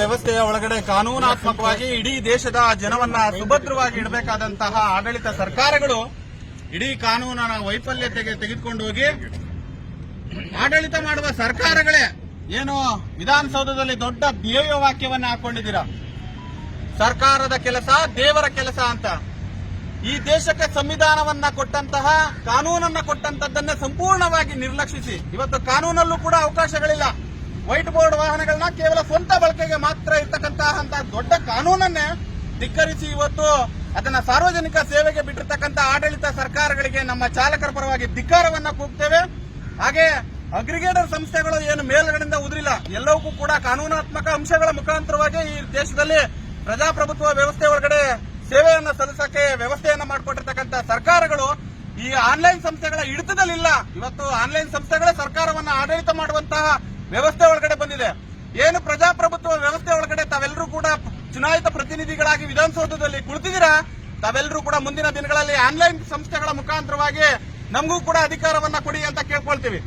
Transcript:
ವ್ಯವಸ್ಥೆಯ ಒಳಗಡೆ ಕಾನೂನಾತ್ಮಕವಾಗಿ ಇಡೀ ದೇಶದ ಜನವನ್ನ ಸುಭದ್ರವಾಗಿ ಇಡಬೇಕಾದಂತಹ ಆಡಳಿತ ಸರ್ಕಾರಗಳು ಇಡೀ ಕಾನೂನನ ವೈಫಲ್ಯತೆಗೆ ತೆಗೆದುಕೊಂಡು ಹೋಗಿ ಆಡಳಿತ ಮಾಡುವ ಸರ್ಕಾರಗಳೇ ಏನು ವಿಧಾನಸೌಧದಲ್ಲಿ ದೊಡ್ಡ ಧ್ಯೇಯ ವಾಕ್ಯವನ್ನ ಹಾಕೊಂಡಿದ್ದೀರಾ? ಸರ್ಕಾರದ ಕೆಲಸ ದೇವರ ಕೆಲಸ ಅಂತ. ಈ ದೇಶಕ್ಕೆ ಸಂವಿಧಾನವನ್ನ ಕೊಟ್ಟಂತಹ, ಕಾನೂನನ್ನ ಕೊಟ್ಟಂತದ್ದನ್ನ ಸಂಪೂರ್ಣವಾಗಿ ನಿರ್ಲಕ್ಷಿಸಿ. ಇವತ್ತು ಕಾನೂನಲ್ಲೂ ಕೂಡ ಅವಕಾಶಗಳಿಲ್ಲ. ವೈಟ್ ಬೋರ್ಡ್ ವಾಹನಗಳನ್ನ ಕೇವಲ ಸ್ವಂತ ಬಳಕೆಗೆ ಮಾತ್ರ ಇರ್ತಕ್ಕಂತಹ ದೊಡ್ಡ ಕಾನೂನನ್ನೇ ಧಿಕ್ಕರಿಸಿ ಇವತ್ತು ಅದನ್ನ ಸಾರ್ವಜನಿಕ ಸೇವೆಗೆ ಬಿಟ್ಟಿರ್ತಕ್ಕಂಥ ಆಡಳಿತ ಸರ್ಕಾರಗಳಿಗೆ ನಮ್ಮ ಚಾಲಕರ ಪರವಾಗಿ ಧಿಕ್ಕಾರವನ್ನ ಕೂಗ್ತೇವೆ. ಹಾಗೆ ಅಗ್ರಿಗೇಟರ್ ಸಂಸ್ಥೆಗಳು ಏನು ಮೇಲ್ಗಡೆಯಿಂದ ಉದ್ರಿಲ್ಲ. ಎಲ್ಲವಕ್ಕೂ ಕೂಡ ಕಾನೂನಾತ್ಮಕ ಅಂಶಗಳ ಮುಖಾಂತರವಾಗಿ ಈ ದೇಶದಲ್ಲಿ ಪ್ರಜಾಪ್ರಭುತ್ವ ವ್ಯವಸ್ಥೆ ಒಳಗಡೆ ಸೇವೆಯನ್ನು ಸಲ್ಲಿಸಕ್ಕೆ ವ್ಯವಸ್ಥೆಯನ್ನ ಮಾಡಿಕೊಟ್ಟಿರ್ತಕ್ಕಂಥ ಸರ್ಕಾರಗಳು ಈ ಆನ್ಲೈನ್ ಸಂಸ್ಥೆಗಳ ಹಿಡಿತದಲ್ಲಿಲ್ಲ. ಇವತ್ತು ಆನ್ಲೈನ್ ಸಂಸ್ಥೆಗಳೇ ಸರ್ಕಾರವನ್ನ ಆಡಳಿತ ಮಾಡುವಂತಹ ವ್ಯವಸ್ಥೆ ಒಳಗಡೆ ಬಂದಿದೆ. ಏನು ಪ್ರಜಾಪ್ರಭುತ್ವ ವ್ಯವಸ್ಥೆ ಒಳಗಡೆ ತಾವೆಲ್ಲರೂ ಕೂಡ ಚುನಾಯಿತ ಪ್ರತಿನಿಧಿಗಳಾಗಿ ವಿಧಾನಸೌಧದಲ್ಲಿ ಕುಳಿತಿದ್ದೀರಾ? ತಾವೆಲ್ಲರೂ ಕೂಡ ಮುಂದಿನ ದಿನಗಳಲ್ಲಿ ಆನ್ಲೈನ್ ಸಂಸ್ಥೆಗಳ ಮುಖಾಂತರವಾಗಿ ನಮಗೂ ಕೂಡ ಅಧಿಕಾರವನ್ನ ಕೊಡಿ ಅಂತ ಕೇಳ್ಕೊಳ್ತೀವಿ.